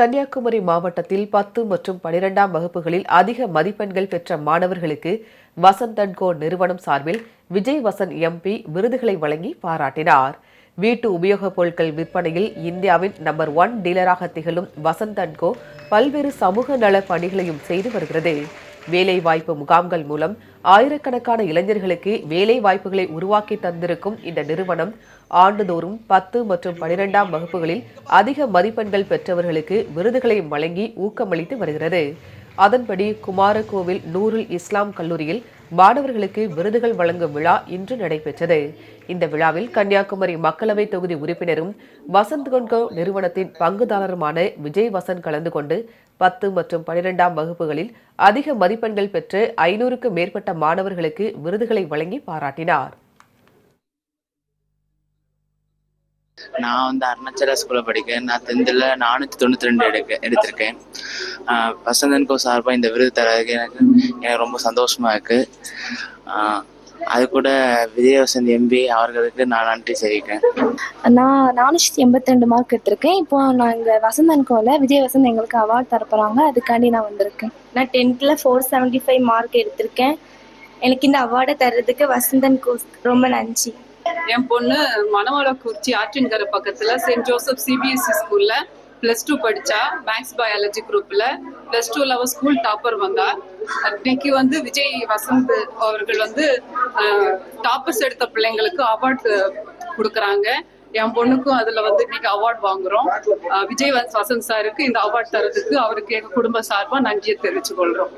கன்னியாகுமரி மாவட்டத்தில் பத்து மற்றும் பனிரெண்டாம் வகுப்புகளில் அதிக மதிப்பெண்கள் பெற்ற மாணவர்களுக்கு வசந்த் அண்ட் கோ நிறுவனம் சார்பில் விஜய் வசந்த் எம்பி விருதுகளை வழங்கி பாராட்டினார். வீட்டு உபயோகப் பொருட்கள் விற்பனையில் இந்தியாவின் நம்பர் ஒன் டீலராக திகழும் வசந்த் அண்ட் கோ பல்வேறு சமூக நல பணிகளையும் செய்து வருகிறது. வேலைவாய்ப்பு முகாம்கள் மூலம் ஆயிரக்கணக்கான இளைஞர்களுக்கு வேலை வாய்ப்புகளை உருவாக்கி தந்திருக்கும் இந்த நிறுவனம் ஆண்டுதோறும் பத்து மற்றும் பனிரெண்டாம் வகுப்புகளில் அதிக மதிப்பெண்கள் பெற்றவர்களுக்கு விருதுகளை வழங்கி ஊக்கமளித்து வருகிறது. அதன்படி குமாரகோவில் நூருல் இஸ்லாம் கல்லூரியில் மாணவர்களுக்கு விருதுகள் வழங்கும் விழா இன்று நடைபெற்றது. இந்த விழாவில் கன்னியாகுமரி மக்களவை தொகுதி உறுப்பினரும் வசந்த் கொன்கோ நிறுவனத்தின் பங்குதாரருமான விஜய் வசந்த் கலந்து கொண்டு பத்து மற்றும் பனிரெண்டாம் வகுப்புகளில் அதிக மதிப்பெண்கள் பெற்று ஐநூறுக்கும் மேற்பட்ட மாணவர்களுக்கு விருதுகளை வழங்கி பாராட்டினார். நான் வந்து அருணாச்சலா ஸ்கூலில் படிக்கிறேன். நான் டென்த்தில் நானூற்றி தொண்ணூற்றி ரெண்டு எடுக்க எடுத்திருக்கேன். வசந்தன்கோ சார்பாக இந்த விருது தரதுக்கு எனக்கு எனக்கு ரொம்ப சந்தோஷமாக இருக்குது அது கூட விஜயவசந்த் எம்பி அவர்களுக்கு நான் நன்றி தெரிவிக்கிறேன். நான் நானூற்றி எண்பத்தி ரெண்டு மார்க் எடுத்திருக்கேன். இப்போ நான் இங்கே வசந்தன் கோல விஜய் வசந்த் எங்களுக்கு அவார்ட் தரப்போகிறாங்க அதுக்காண்டி நான் வந்திருக்கேன். நான் டென்த்தில் ஃபோர் செவன்ட்டி ஃபைவ் மார்க் எடுத்திருக்கேன். எனக்கு இந்த அவார்டை தர்றதுக்கு வசந்தன் கோஸ் ரொம்ப நன்றி. என் பொண்ணு மணவாளக்குறிச்சி ஆற்றின்கரை பக்கத்துல சென்ட் ஜோசப் சிபிஎஸ்சி ஸ்கூல்ல பிளஸ் டூ படிச்சா மேக்ஸ் பயாலஜி குரூப்ல பிளஸ் டூல அவ ஸ்கூல் டாப்பர் வந்தா. இன்னைக்கு வந்து விஜய் வசந்த் அவர்கள் வந்து டாப்பர்ஸ் எடுத்த பிள்ளைங்களுக்கு அவார்டு கொடுக்குறாங்க. என் பொண்ணுக்கும் அதுல வந்து இன்னைக்கு அவார்ட் வாங்குறோம். விஜய் வசந்த் சாருக்கு இந்த அவார்ட் தரதுக்கு அவருக்கு எங்க குடும்ப சார்பா நன்றியை தெரிவிச்சு கொள்றோம்